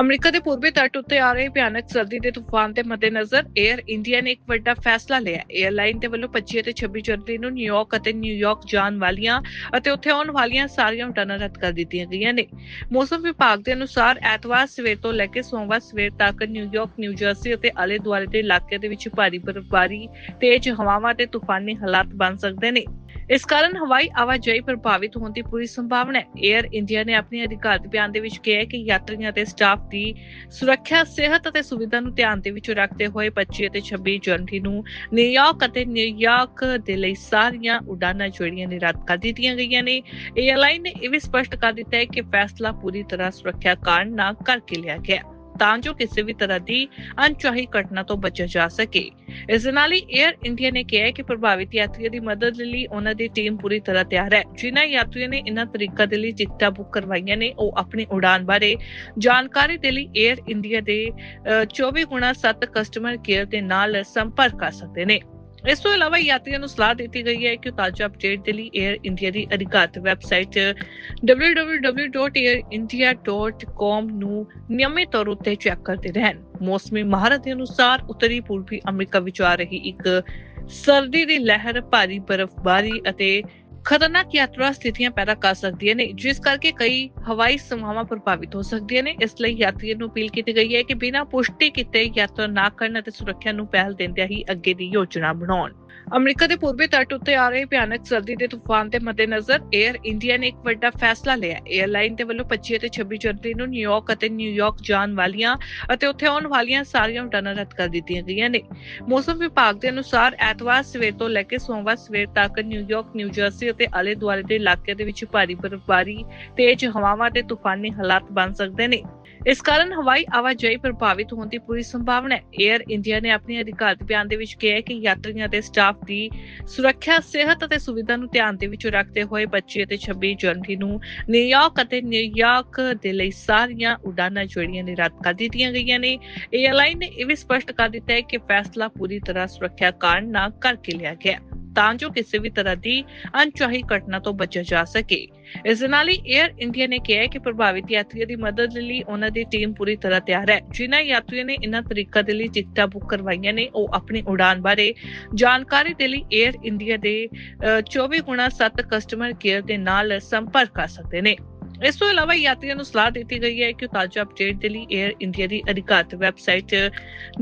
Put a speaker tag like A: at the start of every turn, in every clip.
A: America ਦੇ ਪੂਰਬੀ ਤੱਟ ਉੱਤੇ ਆ ਰਹੇ ਭਿਆਨਕ ਸਰਦੀ ਦੇ ਤੂਫਾਨ ਦੇ ਮੱਦੇਨਜ਼ਰ 에ਅਰ ਇੰਡੀਆ ਨੇ ਇੱਕ ਵੱਡਾ ਫੈਸਲਾ ਲਿਆ 에ਅਰਲਾਈਨ ਦੇ ਵੱਲੋਂ 25 ਅਤੇ 26 ਜਨਵਰੀ ਨੂੰ ਨਿਊਯਾਰਕ ਅਤੇ ਨਿਊਯਾਰਕ ਜਾਣ ਵਾਲੀਆਂ ਅਤੇ ਉੱਥੇ ਆਉਣ ਵਾਲੀਆਂ ਸਾਰੀਆਂ ਉਡਾਨਾਂ ਰੱਦ ਕਰ ਦਿੱਤੀਆਂ ਗਈਆਂ ਨੇ। ਮੌਸਮ ਵਿਭਾਗ ਦੇ ਅਨੁਸਾਰ ਐਤਵਾਰ ਸਵੇਰ ਤੋਂ ਲੈ ਕੇ ਸੋਮਵਾਰ ਸਵੇਰ ਤੱਕ ਨਿਊਯਾਰਕ ਨਿਊ ਜਰਸੀ ਅਤੇ ਆਲੇ ਦੁਆਲੇ ਦੇ ਇਲਾਕੇ ਦੇ ਵਿੱਚ ਭਾਰੀ ਬਰਫ਼ਬਾਰੀ, ਤੇਜ਼ ਹਵਾਵਾਂ ਤੇ ਤੂਫਾਨੀ ਹਾਲਾਤ ਬਣ ਸਕਦੇ ਨੇ। ਇਸ ਕਾਰਨ ਹਵਾਈ ਆਵਾਜਾਈ ਪ੍ਰਭਾਵਿਤ ਹੋਣ ਦੀ ਪੂਰੀ ਸੰਭਾਵਨਾ ਹੈ। 에ਅਰ ਇੰਡੀਆ ਨੇ ਆਪਣੇ ਅਧਿਕਾਰਤ ਬਿਆਨ ਦੇ ਵਿੱਚ ਕਿਹਾ ਕਿ ਯਾਤਰੀਆਂ ਅਤੇ ਸਟਾਫ ਦੀ ਸੁਰੱਖਿਆ, ਸਿਹਤ ਅਤੇ ਸੁਵਿਧਾ ਨੂੰ ਧਿਆਨ ਦੇ ਵਿੱਚ ਰੱਖਦੇ ਹੋਏ 25 ਅਤੇ 26 ਜਨਵਰੀ ਨੂੰ ਨਿਊਯਾਰਕ ਅਤੇ ਨਿਊਯਾਰਕ ਦੇ ਲਈ ਸਾਰੀਆਂ ਉਡਾਨਾਂ ਜਿਹੜੀਆਂ ਨੇ ਰੱਦ ਕਰ ਦਿੱਤੀਆਂ ਗਈਆਂ ਨੇ। 에ਅਰਲਾਈਨ ਨੇ ਇਹ ਵੀ ਸਪਸ਼ਟ ਕਰ ਦਿੱਤਾ ਹੈ ਕਿ ਫੈਸਲਾ ਪੂਰੀ ਤਰ੍ਹਾਂ ਸੁਰੱਖਿਆ ਕਾਰਨ ਨਾ ਕਰਕੇ ਲਿਆ ਗਿਆ ਤਾਂ ਜੋ ਕਿਸੇ ਵੀ ਤਰ੍ਹਾਂ ਦੀ ਅਣਚਾਹੀ ਘਟਨਾ ਤੋਂ ਬਚਿਆ ਜਾ ਸਕੇ। ਇਸ ਦੇ ਨਾਲ ਹੀ 에ਅਰ ਇੰਡੀਆ ਨੇ ਕਿਹਾ ਹੈ ਕਿ ਪ੍ਰਭਾਵਿਤ ਯਾਤਰੀਆਂ ਦੀ ਮਦਦ ਲਈ ਉਹਨਾਂ ਦੀ ਟੀਮ ਪੂਰੀ ਤਰ੍ਹਾਂ ਤਿਆਰ ਹੈ। ਜਿਨ੍ਹਾਂ ਯਾਤਰੀਆਂ ਨੇ ਇਹਨਾਂ ਤਰੀਕਾਂ ਦੇ ਲਈ ਟਿਕਟਾਂ ਬੁੱਕ ਕਰਵਾਈਆਂ ਨੇ ਉਹ ਆਪਣੀ ਉਡਾਨ ਬਾਰੇ ਜਾਣਕਾਰੀ ਦੇ ਲਈ 에ਅਰ ਇੰਡੀਆ ਦੇ ਅ, 24x7 ਕਸਟਮਰ ਕੇਅਰ ਦੇ ਨਾਲ ਸੰਪਰਕ ਕਰ ਸਕਦੇ ਨੇ। ਇਸ ਤੋਂ ਇਲਾਵਾ ਯਾਤਰੀਆਂ ਨੂੰ ਸਲਾਹ ਦਿੱਤੀ ਗਈ ਹੈ ਕਿ ਤਾਜ਼ਾ ਅਪਡੇਟ ਦੇ ਲਈ 에ਅਰ ਇੰਡੀਆ ਦੀ ਅਧਿਕਾਰਤ ਵੈਬਸਾਈਟ www.airindia.com ਨੂੰ ਨਿਯਮਿਤ ਤੌਰ ਉੱਤੇ ਚੈੱਕ ਕਰਦੇ ਰਹਿਣ। ਮੌਸਮੀ ਮਾਹਰ ਦੇ ਅਨੁਸਾਰ ਉੱਤਰੀ ਪੂਰਬੀ ਅਮਰੀਕਾ ਵਿੱਚ ਆ ਰਹੀ ਇੱਕ ਸਰਦੀ ਦੀ ਲਹਿਰ, ਭਾਰੀ ਬਰਫ਼ਬਾਰੀ ਅਤੇ ਖਤਰਨਾਕ ਯਾਤਰਾ ਸਥਿਤੀਆਂ ਪੈਦਾ ਕਰ ਸਕਦੀਆਂ ਨੇ, ਜਿਸ ਕਰਕੇ ਕਈ ਹਵਾਈ ਸੇਵਾਵਾਂ ਪ੍ਰਭਾਵਿਤ ਹੋ ਸਕਦੀਆਂ ਨੇ। ਇਸ ਲਈ ਯਾਤਰੀਆਂ ਨੂੰ ਅਪੀਲ ਕੀਤੀ ਗਈ ਹੈ ਕਿ ਬਿਨਾਂ ਪੁਸ਼ਟੀ ਕੀਤੇ ਯਾਤਰਾ ਨਾ ਕਰਨ ਅਤੇ ਸੁਰੱਖਿਆ ਨੂੰ ਪਹਿਲ ਦਿੰਦਿਆਂ ਹੀ ਅੱਗੇ ਦੀ ਯੋਜਨਾ ਬਣਾਉਣ। ਅਮਰੀਕਾ ਦੇ ਪੂਰਬੀ ਤੱਟ ਉੱਤੇ ਆ ਰਹੇ ਭਿਆਨਕ ਸਰਦੀ ਦੇ ਤੂਫਾਨ ਦੇ ਮੱਦੇਨਜ਼ਰ 에ਅਰ ਇੰਡੀਆ ਨੇ ਇੱਕ ਵੱਡਾ ਫੈਸਲਾ ਲਿਆ 에ਅਰਲਾਈਨ ਦੇ ਵੱਲੋਂ 25 ਅਤੇ 26 ਜਨਵਰੀ ਨੂੰ ਨਿਊਯਾਰਕ ਅਤੇ ਨਿਊਯਾਰਕ ਜਾਣ ਵਾਲੀਆਂ ਅਤੇ ਉੱਥੇ ਆਉਣ ਵਾਲੀਆਂ ਸਾਰੀਆਂ ਉਡਾਨਾਂ ਰੱਦ ਕਰ ਦਿੱਤੀਆਂ ਗਈਆਂ ਨੇ। ਮੌਸਮ ਵਿਭਾਗ ਦੇ ਅਨੁਸਾਰ ਐਤਵਾਰ ਸਵੇਰ ਤੋਂ ਲੈ ਕੇ ਸੋਮਵਾਰ ਸਵੇਰ ਤੱਕ ਨਿਊਯਾਰਕ ਨਿਊ ਜਰਸੀ ਅਤੇ ਆਲੇ ਦੁਆਲੇ ਦੇ ਇਲਾਕੇ ਦੇ ਵਿੱਚ ਭਾਰੀ ਬਰਫ਼ਬਾਰੀ, ਤੇਜ਼ ਹਵਾਵਾਂ ਤੇ ਤੂਫਾਨੀ ਹਾਲਾਤ ਬਣ ਸਕਦੇ ਨੇ। ਇਸ ਕਾਰਨ ਹਵਾਈ ਆਵਾਜਾਈ ਪ੍ਰਭਾਵਿਤ ਹੋਣ ਦੀ ਪੂਰੀ ਸੰਭਾਵਨਾ ਹੈ। 에ਅਰ ਇੰਡੀਆ ਨੇ ਆਪਣੇ ਅਧਿਕਾਰਤ ਬਿਆਨ ਦੇ ਵਿੱਚ ਕਿਹਾ ਹੈ ਕਿ ਯਾਤਰੀਆਂ ਅਤੇ ਸਟਾਫ ਦੀ ਸੁਰੱਖਿਆ ਸਿਹਤ ਅਤੇ ਸੁਵਿਧਾ ਨੂੰ ਧਿਆਨ ਦੇ ਵਿੱਚ ਰੱਖਦੇ ਹੋਏ 25 ਅਤੇ 26 ਜਨਵਰੀ ਨੂੰ ਨਿਊਯਾਰਕ ਅਤੇ ਨਿਊਯਾਰਕ ਦੇ ਲਈ ਸਾਰੀਆਂ ਉਡਾਨਾਂ ਜਿਹੜੀਆਂ ਨੇ ਰੱਦ ਕਰ ਦਿੱਤੀਆਂ ਗਈਆਂ ਨੇ। 에ਅਰਲਾਈਨ ਨੇ ਇਹ ਵੀ ਸਪਸ਼ਟ ਕਰ ਦਿੱਤਾ ਹੈ ਕਿ ਫੈਸਲਾ ਪੂਰੀ ਤਰ੍ਹਾਂ ਸੁਰੱਖਿਆ ਕਾਰਨ ਨਾ ਕਰਕੇ ਲਿਆ ਗਿਆ। ਹੈ, ਤਾਂ ਜੋ ਕਿਸੇ ਵੀ ਤਰ੍ਹਾਂ ਦੀ ਅਣਚਾਹੀ ਘਟਨਾ ਤੋਂ ਬਚਿਆ ਜਾ ਸਕੇ। ਇਸ ਨਾਲ ਹੀ 에ਅਰ ਇੰਡੀਆ ਨੇ ਕਿਹਾ ਕਿ ਪ੍ਰਭਾਵਿਤ ਯਾਤਰੀਆਂ ਦੀ ਮਦਦ ਲਈ ਉਹਨਾਂ ਦੀ ਟੀਮ ਪੂਰੀ ਤਰ੍ਹਾਂ ਤਿਆਰ ਹੈ। ਜਿਨ੍ਹਾਂ ਯਾਤਰੀਆਂ ਨੇ ਇਹਨਾਂ ਤਰੀਕਾ ਦੇ ਲਈ ਟਿਕਟਾਂ ਬੁੱਕ ਕਰਵਾਈਆਂ ਨੇ ਉਹ ਆਪਣੀ ਉਡਾਨ ਬਾਰੇ ਜਾਣਕਾਰੀ ਦੇ ਲਈ 에ਅਰ ਇੰਡੀਆ ਦੇ ਅ, 24x7 ਕਸਟਮਰ ਕੇਅਰ ਦੇ ਨਾਲ ਸੰਪਰਕ ਕਰ ਸਕਦੇ ਨੇ। ਇਸ ਤੋਂ ਇਲਾਵਾ ਯਾਤਰੀਆਂ ਨੂੰ ਸਲਾਹ ਦਿੱਤੀ ਗਈ ਹੈ ਕਿ ਤਾਜ਼ਾ ਅਪਡੇਟ ਦੇ ਲਈ 에ਅਰ ਇੰਡੀਆ ਦੀ ਅਧਿਕਾਰਤ ਵੈਬਸਾਈਟ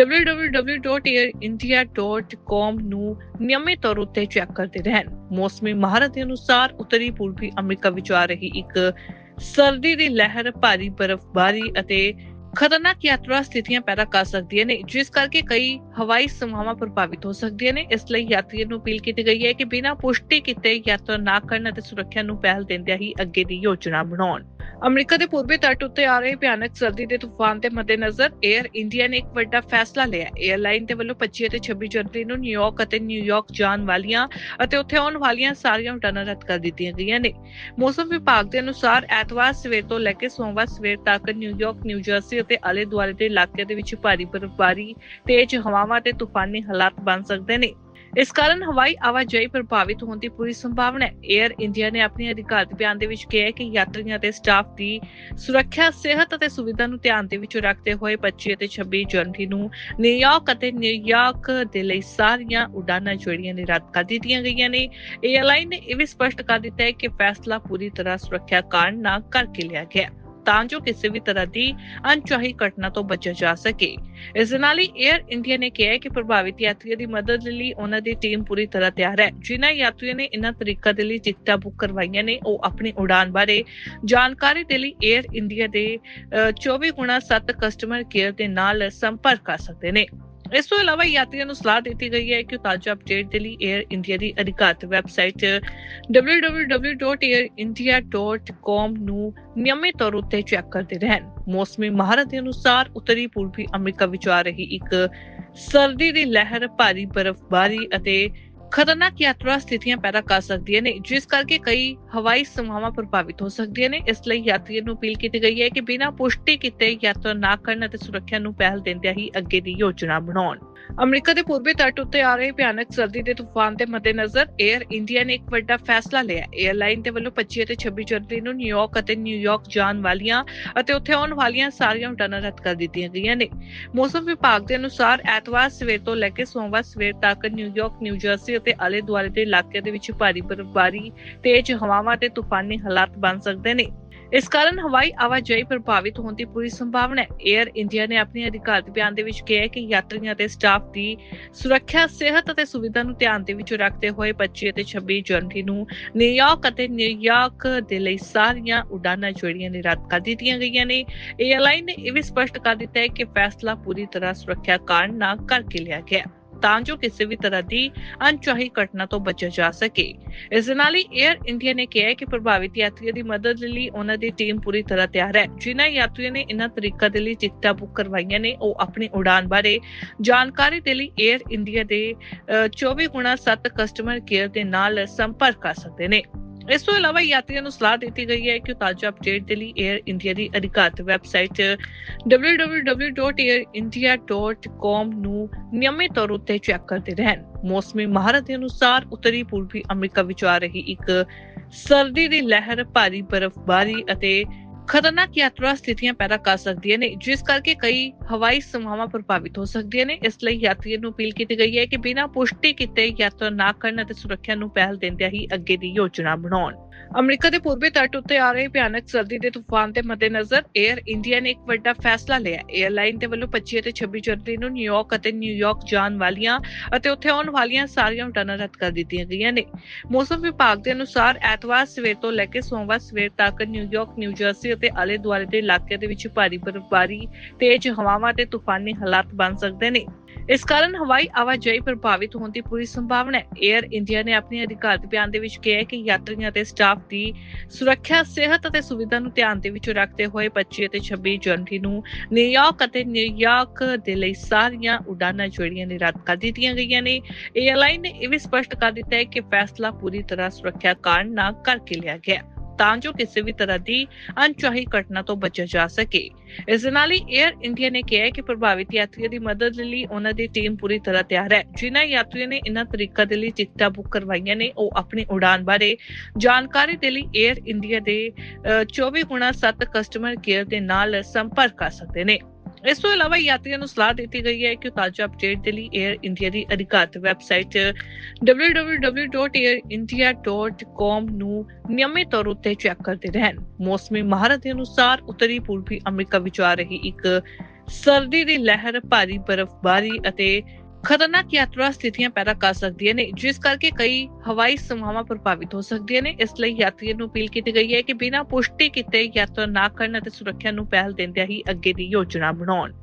A: www.airindia.com ਨੂੰ ਨਿਯਮਿਤ ਤੌਰ ਉੱਤੇ ਚੈੱਕ ਕਰਦੇ ਰਹਿਣ। ਮੌਸਮੀ ਮਾਹਰ ਦੇ ਅਨੁਸਾਰ ਉੱਤਰੀ ਪੂਰਬੀ ਅਮਰੀਕਾ ਵਿੱਚ ਆ ਰਹੀ ਇੱਕ ਸਰਦੀ ਦੀ ਲਹਿਰ, ਭਾਰੀ ਬਰਫ਼ਬਾਰੀ ਅਤੇ ਖਤਰਨਾਕ ਯਾਤਰਾ ਸਥਿਤੀਆਂ ਪੈਦਾ ਕਰ ਸਕਦੀਆਂ ਨੇ, ਜਿਸ ਕਰਕੇ ਕਈ ਹਵਾਈ ਸੇਵਾਵਾਂ ਪ੍ਰਭਾਵਿਤ ਹੋ ਸਕਦੀਆਂ ਨੇ। ਇਸ ਲਈ ਯਾਤਰੀਆਂ ਨੂੰ ਅਪੀਲ ਕੀਤੀ ਗਈ ਹੈ ਕਿ ਬਿਨਾਂ ਪੁਸ਼ਟੀ ਕੀਤੇ ਯਾਤਰਾ ਨਾ ਕਰਨ ਅਤੇ ਸੁਰੱਖਿਆ ਨੂੰ ਪਹਿਲ ਦਿੰਦਿਆਂ ਹੀ ਅੱਗੇ ਦੀ ਯੋਜਨਾ ਬਣਾਉਣ। ਅਮਰੀਕਾ ਦੇ ਪੂਰਬੀ ਤੱਟ ਉੱਤੇ ਆ ਰਹੇ ਭਿਆਨਕ ਸਰਦੀ ਦੇ ਤੂਫਾਨ ਦੇ ਮੱਦੇਨਜ਼ਰ 에ਅਰ ਇੰਡੀਆ ਨੇ ਇੱਕ ਵੱਡਾ ਫੈਸਲਾ ਲਿਆ 에ਅਰਲਾਈਨ ਦੇ ਵੱਲੋਂ 25 ਅਤੇ 26 ਜਨਵਰੀ ਨੂੰ ਨਿਊਯਾਰਕ ਅਤੇ ਨਿਊਯਾਰਕ ਜਾਣ ਵਾਲੀਆਂ ਅਤੇ ਉੱਥੇ ਆਉਣ ਵਾਲੀਆਂ ਸਾਰੀਆਂ ਉਡਾਨਾਂ ਰੱਦ ਕਰ ਦਿੱਤੀਆਂ ਗਈਆਂ ਨੇ। ਮੌਸਮ ਵਿਭਾਗ ਦੇ ਅਨੁਸਾਰ ਐਤਵਾਰ ਸਵੇਰ ਤੋਂ ਲੈ ਕੇ ਸੋਮਵਾਰ ਸਵੇਰ ਤੱਕ ਨਿਊਯਾਰਕ ਨਿਊ ਜਰਸੀ ਅਤੇ ਆਲੇ ਦੁਆਲੇ ਦੇ ਇਲਾਕੇ ਦੇ ਵਿੱਚ ਭਾਰੀ ਬਰਫ਼ਬਾਰੀ, ਤੇਜ਼ ਹਵਾਵਾਂ ਤੇ ਤੂਫਾਨੀ ਹਾਲਾਤ ਬਣ ਸਕਦੇ ਨੇ। ਇਸ ਕਾਰਨ ਹਵਾਈ ਆਵਾਜਾਈ ਪ੍ਰਭਾਵਿਤ ਹੋਣ ਦੀ ਪੂਰੀ ਸੰਭਾਵਨਾ ਹੈ। 에ਅਰ ਇੰਡੀਆ ਨੇ ਆਪਣੇ ਅਧਿਕਾਰਤ ਬਿਆਨ ਦੇ ਵਿੱਚ ਕਿਹਾ ਹੈ ਕਿ ਯਾਤਰੀਆਂ ਤੇ ਸਟਾਫ ਦੀ ਸੁਰੱਖਿਆ, ਸਿਹਤ ਅਤੇ ਸੁਵਿਧਾ ਨੂੰ ਧਿਆਨ ਦੇ ਵਿੱਚ ਰੱਖਦੇ ਹੋਏ 25 ਅਤੇ 26 ਜਨਵਰੀ ਨੂੰ ਨਿਊਯਾਰਕ ਅਤੇ ਨਿਊਯਾਰਕ ਦੇ ਲਈ ਸਾਰੀਆਂ ਉਡਾਨਾਂ ਜਿਹੜੀਆਂ ਨੇ ਰੱਦ ਕਰ ਦਿੱਤੀਆਂ ਗਈਆਂ ਨੇ। 에ਅਰਲਾਈਨ ਨੇ ਇਹ ਵੀ ਸਪਸ਼ਟ ਕਰ ਦਿੱਤਾ ਹੈ ਕਿ ਫੈਸਲਾ ਪੂਰੀ ਤਰ੍ਹਾਂ ਸੁਰੱਖਿਆ ਕਾਰਨ ਨਾ ਕਰਕੇ ਲਿਆ ਗਿਆ। ਤਾਂ ਜੋ ਕਿਸੇ ਵੀ ਤਰ੍ਹਾਂ ਦੀ ਅਣਚਾਹੀ ਘਟਨਾ ਤੋਂ ਬਚਿਆ ਜਾ ਸਕੇ। ਇਸ ਨਾਲ ਹੀ 에ਅਰ ਇੰਡੀਆ ਨੇ ਕਿਹਾ ਕਿ ਪ੍ਰਭਾਵਿਤ ਯਾਤਰੀਆਂ ਦੀ ਮਦਦ ਲਈ ਉਹਨਾਂ ਦੀ ਟੀਮ ਪੂਰੀ ਤਰ੍ਹਾਂ ਤਿਆਰ ਹੈ। ਜਿਨ੍ਹਾਂ ਯਾਤਰੀਆਂ ਨੇ ਇਹਨਾਂ ਤਰੀਕਾਂ ਦੇ ਲਈ ਟਿਕਟਾਂ ਬੁੱਕ ਕਰਵਾਈਆਂ ਨੇ ਉਹ ਆਪਣੀ ਉਡਾਨ ਬਾਰੇ ਜਾਣਕਾਰੀ ਦੇ ਲਈ 에ਅਰ ਇੰਡੀਆ ਦੇ ਅ, 24x7 ਕਸਟਮਰ ਕੇਅਰ ਦੇ ਨਾਲ ਸੰਪਰਕ ਕਰ ਸਕਦੇ ਨੇ। ਇਸ ਤੋਂ ਇਲਾਵਾ ਯਾਤਰੀਆਂ ਨੂੰ ਸਲਾਹ ਦਿੱਤੀ ਗਈ ਹੈ ਕਿ ਤਾਜ਼ਾ ਅਪਡੇਟ ਦੇ ਲਈ 에ਅਰ ਇੰਡੀਆ ਦੀ ਅਧਿਕਾਰਤ ਵੈਬਸਾਈਟ www.airindia.com ਨੂੰ ਨਿਯਮਿਤ ਤੌਰ ਉੱਤੇ ਚੈੱਕ ਕਰਦੇ ਰਹਿਣ। ਮੌਸਮੀ ਮਾਹਰ ਦੇ ਅਨੁਸਾਰ ਉੱਤਰੀ ਪੂਰਬੀ ਅਮਰੀਕਾ ਵਿਚ ਆ ਰਹੀ ਇੱਕ ਸਰਦੀ ਦੀ ਲਹਿਰ, ਭਾਰੀ ਬਰਫ਼ਬਾਰੀ ਅਤੇ ਖਤਰਨਾਕ ਯਾਤਰਾ ਸਥਿਤੀਆਂ ਪੈਦਾ ਕਰ ਸਕਦੀਆਂ ਨੇ, ਜਿਸ ਕਰਕੇ ਕਈ ਹਵਾਈ ਸੇਵਾਵਾਂ ਪ੍ਰਭਾਵਿਤ ਹੋ ਸਕਦੀਆਂ ਨੇ। ਇਸ ਲਈ ਯਾਤਰੀਆਂ ਨੂੰ ਅਪੀਲ ਕੀਤੀ ਗਈ ਹੈ ਕਿ ਬਿਨਾਂ ਪੁਸ਼ਟੀ ਕੀਤੇ ਯਾਤਰਾ ਨਾ ਕਰਨ ਅਤੇ ਸੁਰੱਖਿਆ ਨੂੰ ਪਹਿਲ ਦਿੰਦਿਆਂ ਹੀ ਅੱਗੇ ਦੀ ਯੋਜਨਾ ਬਣਾਉਣ। ਅਮਰੀਕਾ ਦੇ ਪੂਰਬੀ ਤੱਟ ਉੱਤੇ ਆ ਰਹੇ ਭਿਆਨਕ ਸਰਦੀ ਦੇ ਤੂਫਾਨ ਦੇ ਮੱਦੇਨਜ਼ਰ 에ਅਰ ਇੰਡੀਆ ਨੇ ਇੱਕ ਵੱਡਾ ਫੈਸਲਾ ਲਿਆ। 에ਅਰਲਾਈਨ ਦੇ ਵੱਲੋਂ 25 ਅਤੇ 26 ਜਨਵਰੀ ਨੂੰ ਨਿਊਯਾਰਕ ਅਤੇ ਨਿਊਯਾਰਕ ਜਾਣ ਵਾਲੀਆਂ ਅਤੇ ਉੱਥੇ ਆਉਣ ਵਾਲੀਆਂ ਸਾਰੀਆਂ ਉਡਾਨਾਂ ਰੱਦ ਕਰ ਦਿੱਤੀਆਂ ਗਈਆਂ ਨੇ। ਮੌਸਮ ਵਿਭਾਗ ਦੇ ਅਨੁਸਾਰ ਐਤਵਾਰ ਸਵੇਰ ਤੋਂ ਲੈ ਕੇ ਸੋਮਵਾਰ ਸਵੇਰ ਤੱਕ ਨਿਊਯਾਰਕ ਨਿਊ ਜਰਸੀ ਅਤੇ ਆਲੇ ਦੁਆਲੇ ਦੇ ਇਲਾਕਿਆਂ ਦੇ ਵਿੱਚ ਭਾਰੀ ਬਰਫ਼ਬਾਰੀ, ਤੇਜ਼ ਹਵਾਵਾਂ ਤੇ ਤੂਫਾਨੀ ਹਾਲਾਤ ਬਣ ਸਕਦੇ ਨੇ। ਇਸ ਕਾਰਨ ਹਵਾਈ ਆਵਾਜਾਈ ਪ੍ਰਭਾਵਿਤ ਹੋਣ ਦੀ ਪੂਰੀ ਸੰਭਾਵਨਾ ਹੈ। 에ਅਰ ਇੰਡੀਆ ਨੇ ਆਪਣੇ ਅਧਿਕਾਰਤ ਬਿਆਨ ਦੇ ਵਿੱਚ ਕਿਹਾ ਹੈ ਕਿ ਯਾਤਰੀਆਂ ਅਤੇ ਸਟਾਫ ਦੀ ਸੁਰੱਖਿਆ, ਸਿਹਤ ਅਤੇ ਸੁਵਿਧਾ ਨੂੰ ਧਿਆਨ ਦੇ ਵਿੱਚ ਰੱਖਦੇ ਹੋਏ 25 ਅਤੇ 26 ਜਨਵਰੀ ਨੂੰ ਨਿਊਯਾਰਕ ਅਤੇ ਨਿਊਯਾਰਕ ਦੇ ਲਈ ਸਾਰੀਆਂ ਉਡਾਨਾਂ ਜਿਹੜੀਆਂ ਨੇ ਰੱਦ ਕਰ ਦਿੱਤੀਆਂ ਗਈਆਂ ਨੇ। 에ਅਰਲਾਈਨ ਨੇ ਇਹ ਵੀ ਸਪਸ਼ਟ ਕਰ ਦਿੱਤਾ ਹੈ ਕਿ ਫੈਸਲਾ ਪੂਰੀ ਤਰ੍ਹਾਂ ਸੁਰੱਖਿਆ ਕਾਰਨ ਨਾ ਕਰਕੇ ਲਿਆ ਗਿਆ ਤਾਂ ਜੋ ਕਿਸੇ ਵੀ ਤਰ੍ਹਾਂ ਦੀ ਅਣਚਾਹੀ ਘਟਨਾ ਤੋਂ ਬਚਿਆ ਜਾ ਸਕੇ। ਇਸ ਦੇ ਨਾਲ ਹੀ 에ਅਰ ਇੰਡੀਆ ਨੇ ਕਿਹਾ ਕਿ ਪ੍ਰਭਾਵਿਤ ਯਾਤਰੀਆਂ ਦੀ ਮਦਦ ਲਈ ਉਹਨਾਂ ਦੀ ਟੀਮ ਪੂਰੀ ਤਰ੍ਹਾਂ ਤਿਆਰ ਹੈ। ਜਿਨ੍ਹਾਂ ਯਾਤਰੀਆਂ ਨੇ ਇਹਨਾਂ ਤਰੀਕਾਂ ਦੇ ਲਈ ਟਿਕਟਾਂ ਬੁੱਕ ਕਰਵਾਈਆਂ ਨੇ ਉਹ ਆਪਣੀ ਉਡਾਨ ਬਾਰੇ ਜਾਣਕਾਰੀ ਦੇ ਲਈ 에ਅਰ ਇੰਡੀਆ ਦੇ ਅ, 24x7 ਕਸਟਮਰ ਕੇਅਰ ਦੇ ਨਾਲ ਸੰਪਰਕ ਕਰ ਸਕਦੇ ਨੇ। ਇਸ ਤੋਂ ਇਲਾਵਾ ਯਾਤਰੀਆਂ ਨੂੰ ਸਲਾਹ ਦਿੱਤੀ ਗਈ ਹੈ ਕਿ ਤਾਜ਼ਾ ਅਪਡੇਟ ਦੇ ਲਈ 에ਅਰ ਇੰਡੀਆ ਦੀ ਅਧਿਕਾਰਤ ਵੈਬਸਾਈਟ www.airindia.com ਨੂੰ ਨਿਯਮਿਤ ਤੌਰ ਉੱਤੇ ਚੈੱਕ ਕਰਦੇ ਰਹਿਣ। ਮੌਸਮੀ ਮਾਹਰ ਦੇ ਅਨੁਸਾਰ ਉੱਤਰੀ ਪੂਰਬੀ ਅਮਰੀਕਾ ਵਿੱਚ ਆ ਰਹੀ ਇੱਕ ਸਰਦੀ ਦੀ ਲਹਿਰ, ਭਾਰੀ ਬਰਫ਼ਬਾਰੀ ਅਤੇ ਖਤਰਨਾਕ ਯਾਤਰਾ ਸਥਿਤੀਆਂ ਪੈਦਾ ਕਰ ਸਕਦੀਆਂ ਨੇ, ਜਿਸ ਕਰਕੇ ਕਈ ਹਵਾਈ ਸੇਵਾਵਾਂ ਪ੍ਰਭਾਵਿਤ ਹੋ ਸਕਦੀਆਂ ਨੇ। ਇਸ ਲਈ ਯਾਤਰੀਆਂ ਨੂੰ ਅਪੀਲ ਕੀਤੀ ਗਈ ਹੈ ਕਿ ਬਿਨਾਂ ਪੁਸ਼ਟੀ ਕੀਤੇ ਯਾਤਰਾ ਨਾ ਕਰਨ ਅਤੇ ਸੁਰੱਖਿਆ ਨੂੰ ਪਹਿਲ ਦਿੰਦਿਆਂ ਹੀ ਅੱਗੇ ਦੀ ਯੋਜਨਾ ਬਣਾਉਣ। ਅਮਰੀਕਾ ਦੇ ਪੂਰਬੀ ਤੱਟ ਉੱਤੇ ਆ ਰਹੇ ਭਿਆਨਕ ਸਰਦੀ ਦੇ ਤੂਫਾਨ ਦੇ ਮੱਦੇਨਜ਼ਰ 에ਅਰ ਇੰਡੀਆ ਨੇ ਇੱਕ ਵੱਡਾ ਫੈਸਲਾ ਲਿਆ। 에ਅਰਲਾਈਨ ਦੇ ਵੱਲੋਂ 25 ਅਤੇ 26 ਜਨਵਰੀ ਨੂੰ ਨਿਊਯਾਰਕ ਅਤੇ ਨਿਊਯਾਰਕ ਜਾਣ ਵਾਲੀਆਂ ਅਤੇ ਉੱਥੇ ਆਉਣ ਵਾਲੀਆਂ ਸਾਰੀਆਂ ਉਡਾਨਾਂ ਰੱਦ ਕਰ ਦਿੱਤੀਆਂ ਗਈਆਂ ਨੇ। ਮੌਸਮ ਵਿਭਾਗ ਦੇ ਅਨੁਸਾਰ ਐਤਵਾਰ ਸਵੇਰ ਤੋਂ ਲੈ ਕੇ ਸੋਮਵਾਰ ਸਵੇਰ ਤੱਕ ਨਿਊਯਾਰਕ ਨਿਊ ਜਰਸੀ ਅਤੇ ਆਲੇ ਦੁਆਲੇ ਦੇ ਇਲਾਕਿਆਂ ਦੇ ਵਿੱਚ ਭਾਰੀ ਬਰਫ਼ਬਾਰੀ, ਤੇਜ਼ ਹਵਾਵਾਂ ਤੇ ਤੂਫਾਨੀ ਹਾਲਾਤ ਬਣ ਸਕਦੇ ਨੇ। ਇਸ ਕਾਰਨ ਹਵਾਈ ਆਵਾਜਾਈ ਪ੍ਰਭਾਵਿਤ ਹੋਣ ਦੀ ਪੂਰੀ ਸੰਭਾਵਨਾ ਹੈ। 에ਅਰ ਇੰਡੀਆ ਨੇ ਆਪਣੇ ਅਧਿਕਾਰਤ ਬਿਆਨ ਦੇ ਵਿੱਚ ਕਿਹਾ ਕਿ ਯਾਤਰੀਆਂ ਅਤੇ ਸਟਾਫ ਦੀ ਸੁਰੱਖਿਆ, ਸਿਹਤ ਅਤੇ ਸੁਵਿਧਾ ਨੂੰ ਧਿਆਨ ਦੇ ਵਿੱਚ ਰੱਖਦੇ ਹੋਏ 25 ਅਤੇ 26 ਜਨਵਰੀ ਨੂੰ ਨਿਊਯਾਰਕ ਅਤੇ ਨਿਊਯਾਰਕ ਦੇ ਲਈ ਸਾਰੀਆਂ ਉਡਾਨਾਂ ਜਿਹੜੀਆਂ ਨੇ ਰੱਦ ਕਰ ਦਿੱਤੀਆਂ ਗਈਆਂ ਨੇ। 에ਅਰਲਾਈਨ ਨੇ ਇਹ ਵੀ ਸਪਸ਼ਟ ਕਰ ਦਿੱਤਾ ਹੈ ਕਿ ਫੈਸਲਾ ਪੂਰੀ ਤਰ੍ਹਾਂ ਸੁਰੱਖਿਆ ਕਾਰਨ ਨਾ ਕਰਕੇ ਲਿਆ ਗਿਆ। ਤਾਂ ਜੋ ਕਿਸੇ ਵੀ ਤਰ੍ਹਾਂ ਦੀ ਅਣਚਾਹੀ ਘਟਨਾ ਤੋਂ ਬਚਿਆ ਜਾ ਸਕੇ। ਇਸ ਨਾਲ ਹੀ 에ਅਰ ਇੰਡੀਆ ਨੇ ਕਿਹਾ ਕਿ ਪ੍ਰਭਾਵਿਤ ਯਾਤਰੀਆਂ ਦੀ ਮਦਦ ਲਈ ਉਹਨਾਂ ਦੀ ਟੀਮ ਪੂਰੀ ਤਰ੍ਹਾਂ ਤਿਆਰ ਹੈ। ਜਿਨ੍ਹਾਂ ਯਾਤਰੀਆਂ ਨੇ ਇਹਨਾਂ ਤਰੀਕਾਂ ਦੇ ਲਈ ਟਿਕਟਾਂ ਬੁੱਕ ਕਰਵਾਈਆਂ ਨੇ ਉਹ ਆਪਣੀ ਉਡਾਨ ਬਾਰੇ ਜਾਣਕਾਰੀ ਦੇ ਲਈ 에ਅਰ ਇੰਡੀਆ ਦੇ ਅ, 24x7 ਕਸਟਮਰ ਕੇਅਰ ਦੇ ਨਾਲ ਸੰਪਰਕ ਕਰ ਸਕਦੇ ਨੇ। ਇਸ ਤੋਂ ਇਲਾਵਾ ਯਾਤਰੀਆਂ ਨੂੰ ਸਲਾਹ ਦਿੱਤੀ ਗਈ ਹੈ ਕਿ ਤਾਜ਼ਾ ਅਪਡੇਟ ਦੇ ਲਈ 에ਅਰ ਇੰਡੀਆ ਦੀ ਅਧਿਕਾਰਤ ਵੈਬਸਾਈਟ www.airindia.com ਨੂੰ ਨਿਯਮਿਤ ਤੌਰ ਉੱਤੇ ਚੈੱਕ ਕਰਦੇ ਰਹਿਣ। ਮੌਸਮੀ ਮਾਹਰ ਦੇ ਅਨੁਸਾਰ ਉੱਤਰੀ ਪੂਰਬੀ ਅਮਰੀਕਾ ਵਿੱਚ ਆ ਰਹੀ ਇੱਕ ਸਰਦੀ ਦੀ ਲਹਿਰ, ਭਾਰੀ ਬਰਫ਼ਬਾਰੀ ਅਤੇ ਖਤਰਨਾਕ ਯਾਤਰਾ ਸਥਿਤੀਆਂ ਪੈਦਾ ਕਰ ਸਕਦੀਆਂ ਨੇ, ਜਿਸ ਕਰਕੇ ਕਈ ਹਵਾਈ ਸੇਵਾਵਾਂ ਪ੍ਰਭਾਵਿਤ ਹੋ ਸਕਦੀਆਂ ਨੇ। ਇਸ ਲਈ ਯਾਤਰੀਆਂ ਨੂੰ ਅਪੀਲ ਕੀਤੀ ਗਈ ਹੈ ਕਿ ਬਿਨਾਂ ਪੁਸ਼ਟੀ ਕੀਤੇ ਯਾਤਰਾ ਨਾ ਕਰਨ ਅਤੇ ਸੁਰੱਖਿਆ ਨੂੰ ਪਹਿਲ ਦਿੰਦਿਆਂ ਹੀ ਅੱਗੇ ਦੀ ਯੋਜਨਾ ਬਣਾਉਣ।